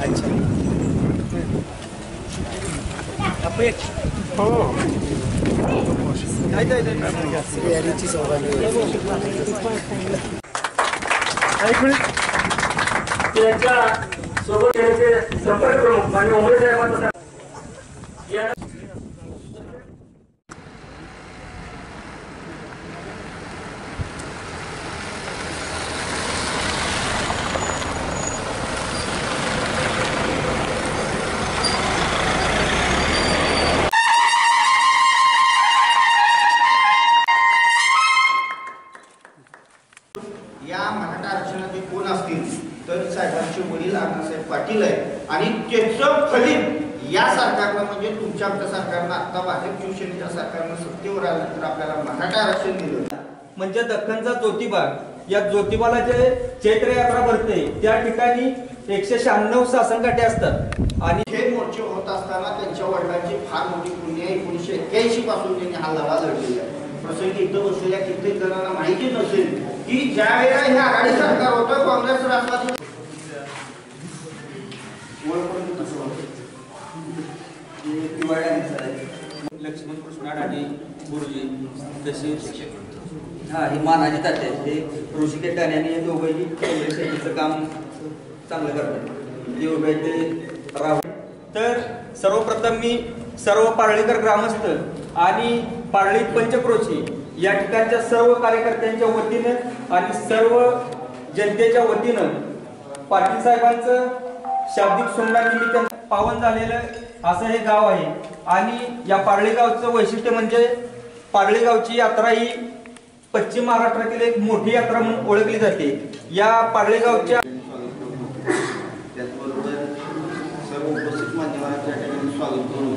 अच्छा त्यांच्यासोबत त्यांचे संपर्क प्रमुख आणि उमेद या- मराठा आरक्षणाचे कोण असतील? तर साहेबांचे वडील अण्णासाहेब पाटील आहे आणि त्याचं फलित या सरकारनं म्हणजे तुमच्या आमच्या सरकारनं आता भाजप शिवसेनेच्या सरकारनं सत्तेवर आल्यानंतर आपल्याला मराठा आरक्षण दिलं. म्हणजे दख्खनचा ज्योतिबा या ज्योतिबाला जे चैत्र यात्रा भरते. त्या ठिकाणी एकशे शहाण्णव सासनकाठे असतात. आणि हे मोर्चे होत असताना त्यांच्या वडिलांची फार मोठी पुण्य आहे. एकोणीशे एक्क्याऐंशी पासून त्यांनी हा लढा लढलेला आहे. प्रसंगी इथं बसलेल्या कित्येक जणांना माहिती नसेल. की ज्या वेळेला हे आघाडी सरकार होतं काँग्रेस राष्ट्रवादी. लक्ष्मण कृष्णा डाटे गुरुजी तसेच हा हे मानाजी तात्या हे ऋषिकेश डाणे आणि हे दोघंही काँग्रेस शेतीचं काम चांगलं करतात. ते उभे ते राहुल तर सर्वप्रथम मी सर्व पारळीकर ग्रामस्थ आणि पारळी पंचक्रोशी या ठिकाणच्या सर्व कार्यकर्त्यांच्या वतीनं आणि सर्व जनतेच्या वतीनं पाटील साहेबांचं शाब्दिक सोमनानिमित्त पावन झालेलं असं हे गाव आहे. आणि या पारळी गावचं वैशिष्ट्य म्हणजे पारळी गावची यात्रा ही पश्चिम महाराष्ट्रातील एक मोठी यात्रा म्हणून ओळखली जाते. या पारळी गावच्या त्याचबरोबर सर्व उपस्थित मान्यवरांचं ठिकाणी स्वागत करून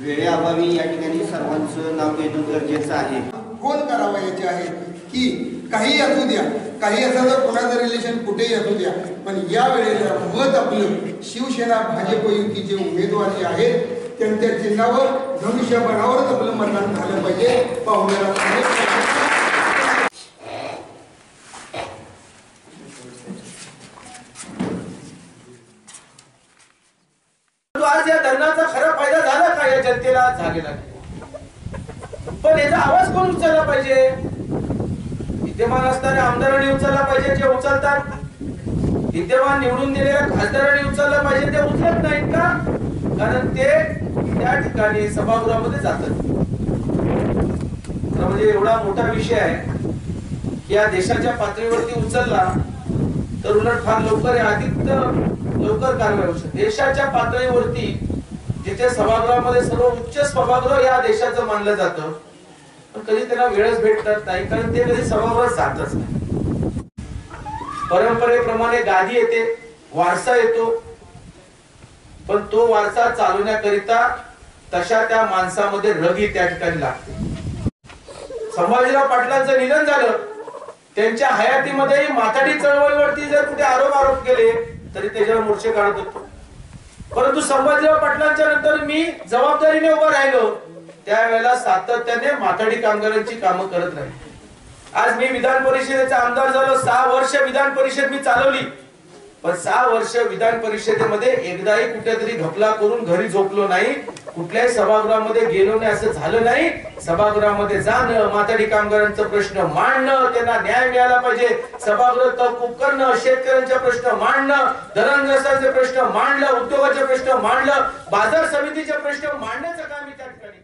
वेळेअभावी या ठिकाणी सर्वांचं नाव घेणं गरजेचं आहे. कोण करावा याचे आहे की काही असू द्या काही असं तर कोणाचं रिलेशन कुठेही असू द्या पण या वेळेला मत आपलं शिवसेना भाजप युतीचे उमेदवार जे आहेत त्यांच्या चिन्हावर धनुष्यबाणावरच आपलं मतदान झालं पाहिजे. पाहुण्याला आज या धरणाचा खरा फायदा झाला का या जनतेला? झालेला पण याचा आवाज कोण उचलला पाहिजे? विद्यमान असणाऱ्या आमदारांनी उचलला पाहिजे जे उचलतात. विद्यमान निवडून दिलेल्या खासदारांनी उचलला पाहिजे ते उचलत नाहीत का? कारण ते त्या ठिकाणी सभागृहामध्ये जातात. तर म्हणजे एवढा मोठा विषय आहे की या देशाच्या पातळीवरती उचलला तर उलट फार लवकर आहे, अधिक लवकर कारवाई होऊ शकते. देशाच्या पातळीवरती जिथे सभागृहामध्ये सर्व उच्च सभागृह या देशाचं मानलं जातं पण कधी त्यांना वेळच भेटत नाही कारण ते कधी सभागृहात जातच नाही. परंपरेप्रमाणे गादी येते वारसा येतो पण तो वारसा चालवण्याकरिता तशा त्या माणसामध्ये रगी त्या ठिकाणी लागते. संभाजीराव पाटलांचं निधन झालं त्यांच्या हयातीमध्ये माथाडी चळवळीवरती जर कुठे आरोप आरोप केले तरी त्याच्यावर मोर्चे काढत होतो. परंतु संभाजीराव पाटलांच्या नंतर मी जबाबदारीने उभा राहिलो त्यावेळेला सातत्याने माथाडी कामगारांची कामं करत राहील. आज मी विधान परिषदेचा आमदार झालो सहा वर्ष विधान परिषद मी चालवली. पण सहा वर्ष विधान परिषदेमध्ये एकदाही कुठेतरी घपला करून घरी झोपलो नाही. कुठल्याही सभागृहामध्ये गेलो नाही असं झालं नाही. सभागृहामध्ये जाणं माथाडी कामगारांचा प्रश्न मांडणं त्यांना न्याय मिळाला पाहिजे. सभागृह तहकूब करणं शेतकऱ्यांचे प्रश्न मांडणं धरणग्रस्तांचे प्रश्न मांडलं उद्योगाचे प्रश्न मांडलं बाजार समितीचे प्रश्न मांडण्याचं काम त्या ठिकाणी